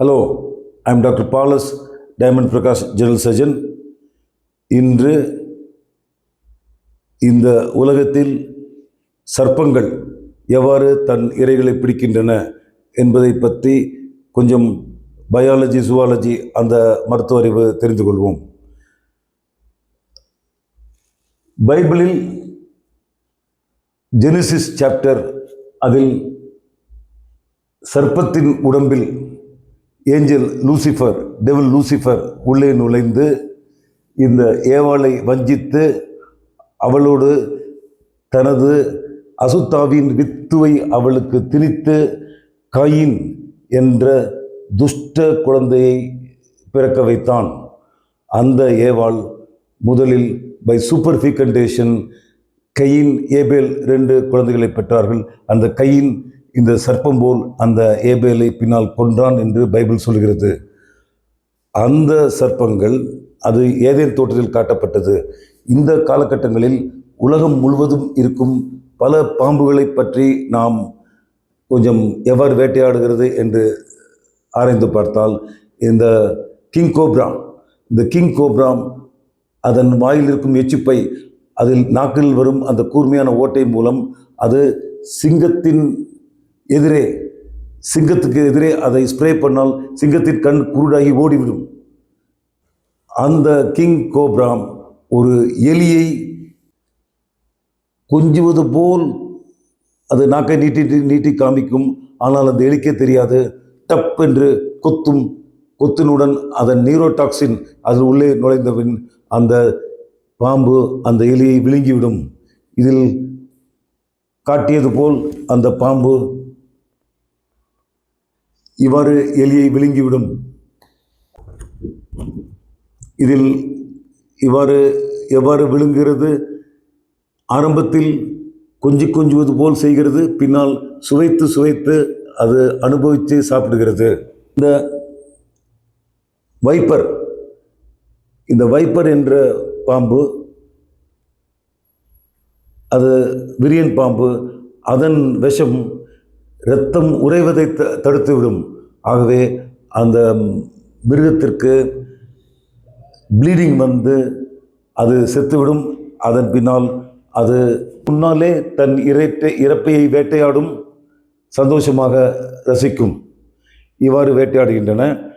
Hello I'm doctor பாலஸ் diamond Prakash general surgeon இன்று இந்த உலகத்தில் சர்ப்பங்கள் எவ்வாறு தன் இரைகளை பிடிக்கின்றன என்பதை பற்றி கொஞ்சம் பயாலஜி சுவாலஜி அந்த மருத்துவ அறிவு தெரிந்து கொள்வோம். பைபிளில் ஜெனிசிஸ் சாப்டர் அதில் சர்ப்பத்தின் உடம்பில் ஏஞ்சல் லூசிஃபர் டெவில் லூசிஃபர் உள்ளே நுழைந்து இந்த ஏவாளை வஞ்சித்து அவளோடு தனது அசுத்தாவின் வித்துவை அவளுக்கு திணித்து காயின் என்ற துஷ்ட குழந்தையை பிறக்க வைத்தான். அந்த ஏவாள் முதலில் பை சூப்பர் ஃபீகண்டேஷன் கையின் ஏபேல் ரெண்டு குழந்தைகளை பெற்றார்கள். அந்த கையின் இந்த சர்ப்பம் போல் அந்த ஏபேலை பின்னால் கொன்றான் என்று பைபிள் சொல்கிறது. அந்த சர்ப்பங்கள் அது ஏதேன் தோற்றத்தில் காட்டப்பட்டது. இந்த காலகட்டங்களில் உலகம் முழுவதும் இருக்கும் பல பாம்புகளை பற்றி நாம் கொஞ்சம் எவ்வாறு வேட்டையாடுகிறது என்று ஆராய்ந்து பார்த்தால் இந்த கிங் கோப்ரா இந்த கிங் கோப்ரா அதன் வாயில் இருக்கும் எச்சுப்பை அதில் நாக்கில் வரும் அந்த கூர்மையான ஓட்டை மூலம் அது சிங்கத்தின் எதிரே சிங்கத்துக்கு எதிரே அதை ஸ்ப்ரே பண்ணால் சிங்கத்தின் கண் குருடாகி ஓடிவிடும். அந்த கிங் கோப்ராம் ஒரு எலியை கொஞ்சுவது போல் அது நாக்கை நீட்டி நீட்டி காமிக்கும். ஆனால் அந்த எலிக்கே தெரியாது. டப் என்று கொத்தும் கொத்தினுடன் அதன் நீரோடாக்சின் அதில் உள்ளே நுழைந்தபின் அந்த பாம்பு அந்த எலியை விழுங்கிவிடும். இதில் காட்டியது போல் அந்த பாம்பு இவ்வாறு எலியை விழுங்கிவிடும். இதில் இவ்வாறு எவ்வாறு விழுங்குகிறது ஆரம்பத்தில் கொஞ்சி கொஞ்சுவது போல் செய்கிறது பின்னால் சுவைத்து சுவைத்து அது அனுபவித்து சாப்பிடுகிறது. இந்த வைப்பர் இந்த வைப்பர் என்ற பாம்பு அது விரியன் பாம்பு அதன் விஷம் இரத்தம் உறைவதை த தடுத்துவிடும். ஆகவே அந்த மிருகத்திற்கு ப்ளீடிங் வந்து அது செத்துவிடும். அதன் பின்னால் அது முன்னாலே தன் இறைப்பை இறப்பையை வேட்டையாடும் சந்தோஷமாக ரசிக்கும். இவ்வாறு வேட்டையாடுகின்றன.